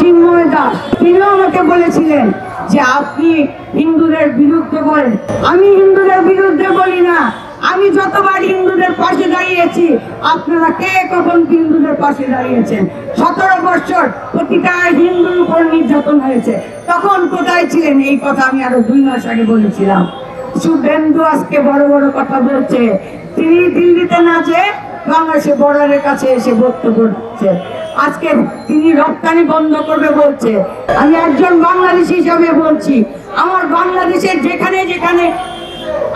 চিন্ময় দাস তিনিও আমাকে বলেছিলেন যে আপনি হিন্দুদের বিরুদ্ধে বলেন। আমি হিন্দুদের বিরুদ্ধে বলি না। আমি যতবার হিন্দুদের পাশে দাঁড়িয়েছি, আপনারা কে কখন হিন্দুদের পাশে দাঁড়িয়েছেন? সতেরো বছর প্রতিটা হিন্দুর উপর নির্যাতন হয়েছে। তখন কোথায় ছিলেন? এই কথা আমি আরও দুই মাস আগে বলেছিলাম। শুভেন্দু আজকে বড় বড় কথা বলছে। তিনি দিল্লিতে না যে বাংলাদেশে বর্ডারের কাছে এসে বক্তব্য দিচ্ছে। আজকে তিনি রপ্তানি বন্ধ করবে বলছে। আমি একজন বাংলাদেশি হিসাবে বলছি। আমার বাংলাদেশের যেখানে যেখানে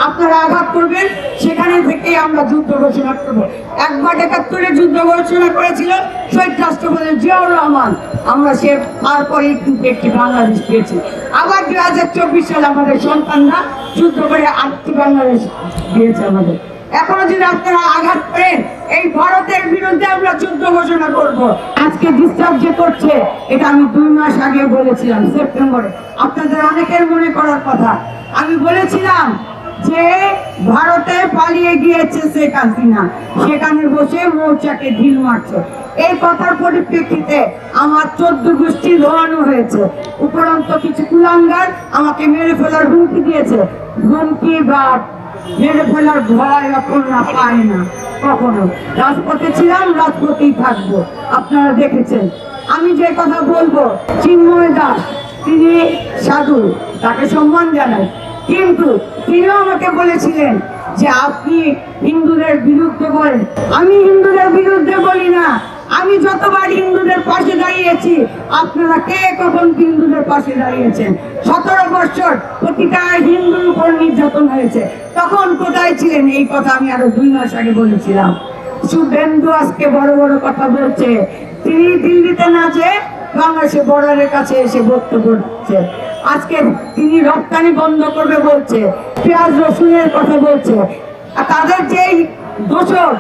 আপনারা আঘাত করবেন, সেখানে থেকে আমরা যুদ্ধ ঘোষণা করব। একবার একাত্তরে যুদ্ধ ঘোষণা করেছিল শহীদ রাষ্ট্রপতি জিয়াউর রহমান। আমরা সে তারপরে কিন্তু একটি বাংলাদেশ পেয়েছি। আবার দুই হাজার চব্বিশ সালে আমাদের সন্তানরা যুদ্ধ করে আটটি বাংলাদেশ দিয়েছে আমাদের। এখনও যদি আপনারা আঘাত করেন এই ভারতের বিরুদ্ধে আমরা যুদ্ধ ঘোষণা করব। আজকে ডিস্টার্ব যে করছে, এটা আমি দুই মাস আগে বলেছিলাম, সেপ্টেম্বরে। আপনাদের অনেকের মনে করার কথা। আমি বলেছিলাম যে ভারতে পালিয়ে গিয়েছে শেখ হাসিনা। সেখানে বসে মৌচাকে ঢিল মারছে। এই কথার পরিপ্রেক্ষিতে আমার চোদ্দ গোষ্ঠী ধোয়ানো হয়েছে। উপরন্ত কিছু কুলাঙ্গার আমাকে মেরে ফেলার হুমকি দিয়েছে। হুমকি বা মেরে ফেলার ভয় অপর্ণা পায় না। কখনো। রাজপথে ছিলাম, রাজপথেই থাকব। আপনারা দেখেছেন। আমি যে কথা বলব, চিন্ময় দাস, তিনি সাধু, তাকে সম্মান জানাই। কিন্তু তিনিও আমাকে বলেছিলেন যে, আপনি হিন্দুদের বিরুদ্ধে বলেন। আমি হিন্দুদের বিরুদ্ধে বলি না। আমি যতবার হিন্দুদের পাশে দাঁড়িয়েছি, আপনারা কে কখন হিন্দুদের পাশে দাঁড়িয়েছেন? সতেরো বছর প্রতিটা হিন্দুর উপর নির্যাতন হয়েছে। তখন কোথায় ছিলেন? এই কথা আমি আরও দুই মাস আগে বলেছিলাম। শুভেন্দু আজকে বড় বড় কথা বলছে। তিনি দিল্লিতে না যে বাংলাদেশে বর্ডারের কাছে এসে বক্তব্য দিচ্ছে। আজকে তিনি রপ্তানি বন্ধ করবে বলছে। পেঁয়াজ, রসুনের কথা বলছে। আর তাদের যেই দোষর,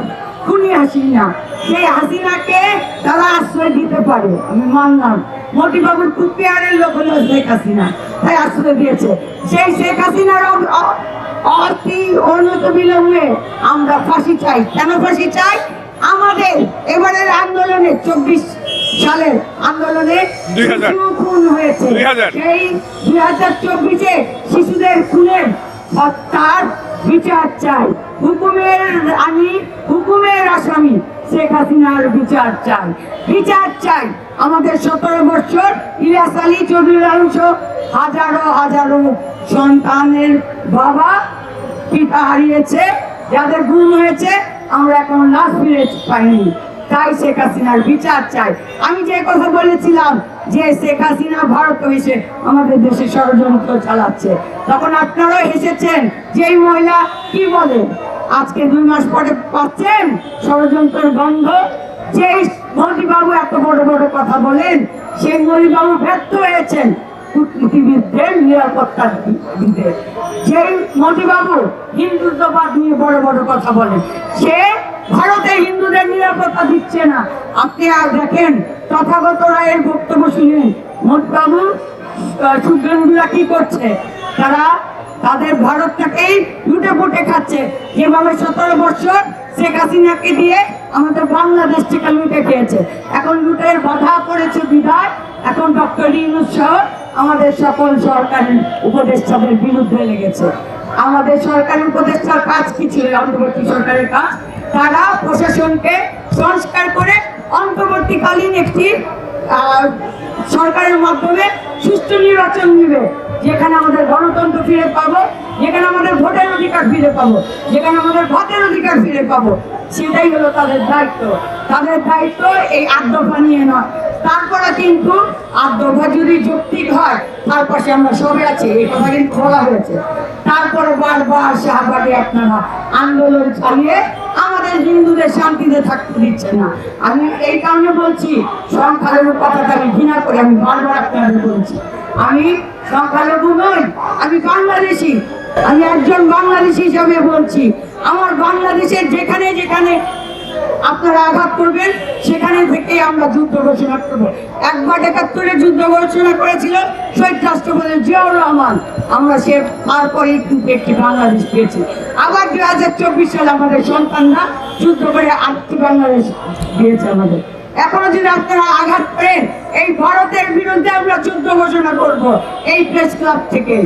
খুনি হাসিনা সেই হাসিনাকে তারা আশ্রয় দিতে পারে। আমি মানলাম। মোটিবাবুর খুব পেয়ারের লোক হলো শেখ হাসিনা। তাই আশ্রয় দিয়েছে। সেই শেখ হাসিনার অতি অনত বিলম্বে আমরা ফাঁসি চাই। কেন ফাঁসি চাই? আমাদের এবারের আন্দোলনে চব্বিশ সালের আন্দোলনে শিশু খুন হয়েছে। সেই দুই হাজার চব্বিশে শিশুদের খুনের হত্যার বিচার চাই। হুকুমের আমি হুকুমের আসামি। শেখ হাসিনার বিচার চাই। বিচার চাই। আমাদের সতেরো বছর ইলিয়াস আলী চৌধুরী অংশ হাজারো হাজারো সন্তানের বাবা পিতা হারিয়েছে, যাদের গুম হয়েছে, আমরা এখন লাশ ফিরে পাইনি। তাই শেখ হাসিনার বিচার চাই। আমি যে কথা বলেছিলাম যে শেখ হাসিনা ভারত এসে আমাদের দেশে ষড়যন্ত্র চালাচ্ছে, তখন আপনারাও হেসেছেন যে মহিলা কি বলে? আজকে দুই মাস পরে পাচ্ছেন ষড়যন্ত্রের গন্ধ। যে মোদীবাবু এত বড় বড় কথা বলেন, সেই মোদীবাবু ব্যর্থ হয়েছেন। কূটনীতিবিদদের নিরাপত্তা হিন্দুত্ববাদ নিয়ে বড় বড় কথা বলেন, সে ভারতে হিন্দুদের নিরাপত্তা দিচ্ছে না। আপনি আর দেখেন শুনেন কি করছে? তারা তাদের ভারতটাকেই লুটে পুটে খাচ্ছে। যেভাবে সতেরো বছর শেখ হাসিনাকে দিয়ে আমাদের বাংলাদেশটাকে লুটে খেয়েছে। এখন লুটের বাধা পড়েছে বিধায়। এখন ডক্টর ইউনুস সহ আমাদের সকল সরকারি উপদেষ্টাদের বিরুদ্ধে লেগেছে। আমাদের সরকারি উপদেষ্টার কাজ কি ছিল? অন্তর্বর্তী সরকারের কাজ। তারা প্রশাসনকে সংস্কার করে অন্তর্বর্তীকালীন একটি সরকারের মাধ্যমে সুষ্ঠু নির্বাচন নিবে। যেখানে আমাদের গণতন্ত্র ফিরে পাবো, যেখানে আমাদের ভোটের অধিকার ফিরে পাবো, যেখানে আমাদের ভাতের অধিকার ফিরে পাবো, সেটাই হলো তাদের দায়িত্ব। তাদের দায়িত্ব এই আট দফা নিয়ে নয়। তারপরে কিন্তু আট দফা যদি যৌক্তিক হয়, তার পাশে আমরা সবে আছি, এই কথা কিন্তু বলা হয়েছে। তারপরে বারবার শাহবাগে আপনারা আন্দোলন চালিয়ে আমাদের হিন্দুদের শান্তিতে থাকতে দিচ্ছে না। আমি এই কারণে বলছি, সংখ্যালঘু কথাটা আমি ঘৃণা করে আমি বারবার আপনাদের বলছি। আমি সংখ্যালঘু নই আমি বাংলাদেশি, আমি একজন বাংলাদেশি হিসাবে বলছি। আমার বাংলাদেশের যেখানে যেখানে আপনারা আঘাত করবেন, সেখানে থেকে আমরা যুদ্ধ ঘোষণা করব। একবার একাত্তরে যুদ্ধ ঘোষণা করেছিল শহীদ রাষ্ট্রপতি জিয়াউর রহমান। আমরা সে তারপরে কিন্তু একটি বাংলাদেশ পেয়েছি। আবার দুই হাজার চব্বিশ সালে আমাদের সন্তানরা যুদ্ধ করে আটটি বাংলাদেশ দিয়েছে আমাদের। এখনও যদি আপনারা আঘাত করেন, এই ভারতের বিরুদ্ধে আমরা যুদ্ধ ঘোষণা করব, এই প্রেস ক্লাব থেকে।